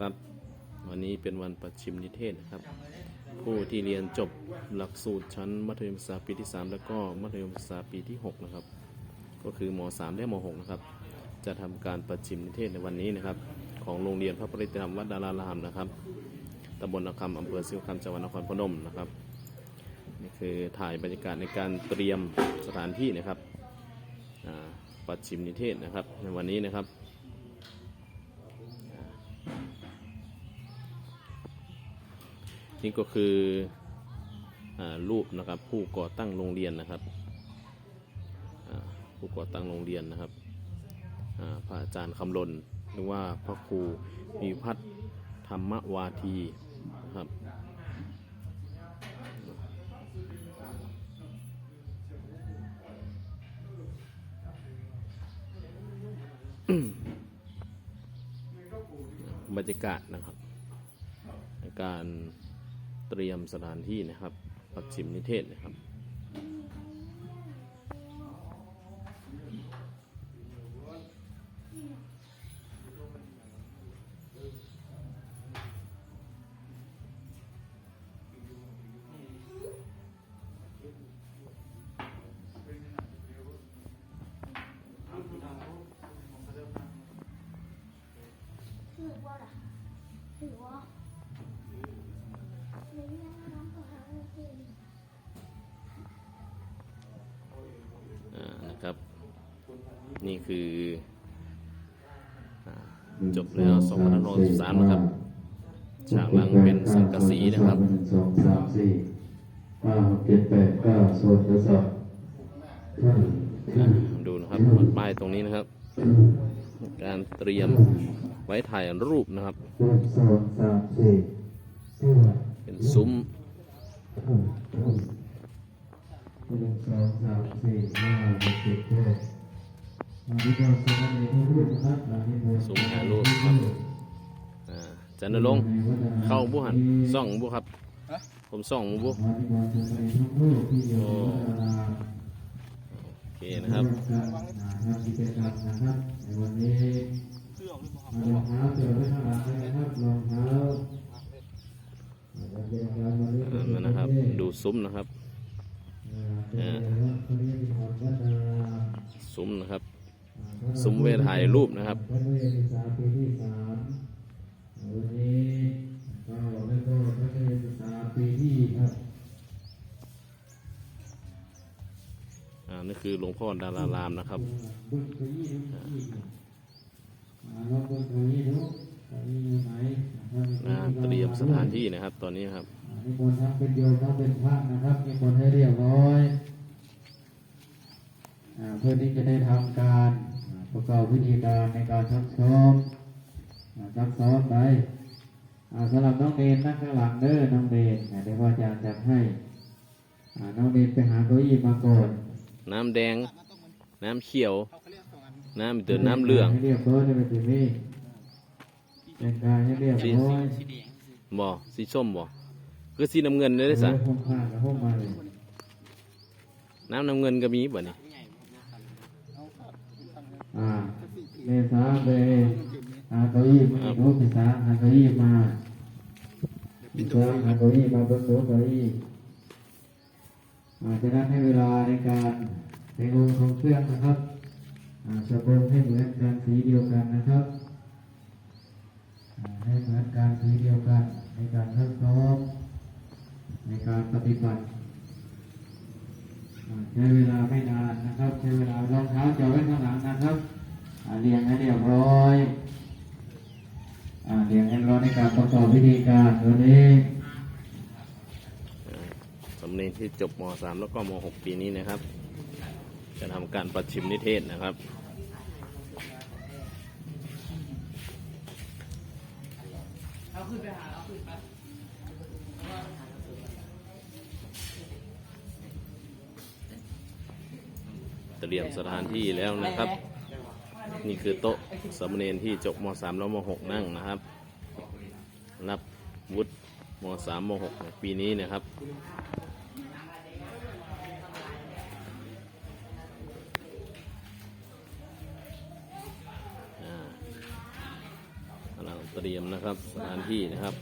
ครับ วันนี้เป็นวันประชิมนิเทศนะครับ ผู้ที่เรียนจบหลักสูตรชั้นมัธยมศึกษาปีที่ 3 แล้วก็มัธยมศึกษาปีที่ 6 นะครับ ก็คือม 3 และม 6 นะครับ จะทำการประชิมนิเทศในวันนี้นะครับ ของโรงเรียนพระปริตธรรมวัดดารารามนะครับตำบลนาคำอำเภอสิวคำจังหวัดนครพนมนะครับนี่คือถ่ายบรรยากาศในการเตรียมสถานที่นะครับปัดชิมนิเทศนะครับในวันนี้นะครับ นี่ก็คืออรูปนะครับ ผู้ก่อตั้งโรงเรียนนะครับผู้ก่อตั้งโรงเรียนนะครับพระอาจารย์คำลนหรือว่าพระครูมีพัฒนธรรมวาทีนะครับบรรยากาศนะครับ การ เตรียมสถานที่นะครับปักชิมนิเทศนะครับ ถือว่าถือว่า นะครับ นี่คือจบแล้ว2563นะครับ ฉากหลังเป็นสังกะสีนะครับสองสามสี่ห้าหกเจ็ดแปดเก้าส่วนทดสอบดูนะครับป้ายตรงนี้นะครับ การเตรียมไว้ถ่ายรูปนะครับสองสามสี่ห้า ซุ้มหกหนึ่งสองสามสี่ห้าหกเจ็ดแปดอันนี้ก็สมัยนี้พูดนะครับอันนี้ก็ซุ้มถ่ายรูปครับอ่าจันนรงค์เข้าบุหันซ่องบุครับ ผมซ่องบุอันนี้ก็สมัยนี้พูดที่อยู่ในตลาดโอเคนะครับ ซุ้มนะครับอ่าคนนี้เป็นคนวัดนาซุ้มนะครับ ซุ้มเวทถ่ายรูปนะครับวัดเวทศึกษาปีที่สามวันนี้ก็แล้วก็วัดเวทศึกษาปีที่ครับอ่านี่คือหลวงพ่อดารารามนะครับบนเก้าอี้ดูเก้าอี้อ่าลองบนเก้าอี้ดูเก้าอี้อยู่ไหนนะครับอ่าเตรียมสถานที่นะครับตอนนี้ครับ มีคนทำเป็นโยมทำเป็นพระนะครับมีคนให้เรียบร้อยอ่าเพื่อที่จะได้ทำการอ่าประกอบพิธีการในการชักซ้อมอ่าชักซ้อมไปอ่าสำหรับน้องเดนนั่งข้างหลังเด้อน้องเดนอ่าเดี๋ยวพ่ออาจารย์จัดให้อ่าน้องเดนไปหาเก้าอี้มาก่อนน้ำแดง น้ำเขียว น้ำเตือนน้ำเหลืองให้เรียบร้อยได้ไปถึงนี่แต่งกายให้เรียบร้อยบ่สีส้มบ่ คือสีน้ำเงินเลยได้อสะเออห้องผ้ากับห้องมาเลยน้ำน้ำเงินก็มีบ่นี่อ่าเมษาไปหาเก้าอี้มาโน้ตเมษาหาเก้าอี้มาเมษาหาเก้าอี้มาบนโต๊ะเก้าอี้อ่าจะนั้นให้เวลาในการในองค์ของเครื่องนะครับอ่าสะบงให้เหมือนกันสีเดียวกันนะครับอ่าให้เหมือนกันสีเดียวกัน ในการทดสอบในการปฏิบัติ อ่า ใช้เวลาไม่นานนะครับใช้เวลารองเท้าจอดไว้ข้างหลังนะครับอ่าเรียงให้เรียบร้อยอ่าเรียงให้เรียบร้อยในการประกอบพิธีการวันนี้สำเนียงที่จบม .3 แล้วก็ม .6 ปีนี้นะครับ จะทำการประชิมนิเทศนะครับเตรียมสถานที่แล้วนะครับ นี่คือโต๊ะสามเณรที่จบม .3 แล้วม .6 นั่งนะครับ รับวุฒิม .3 ม .6 ปีนี้นะครับอ่ากำลังเตรียมนะครับสถานที่นะครับ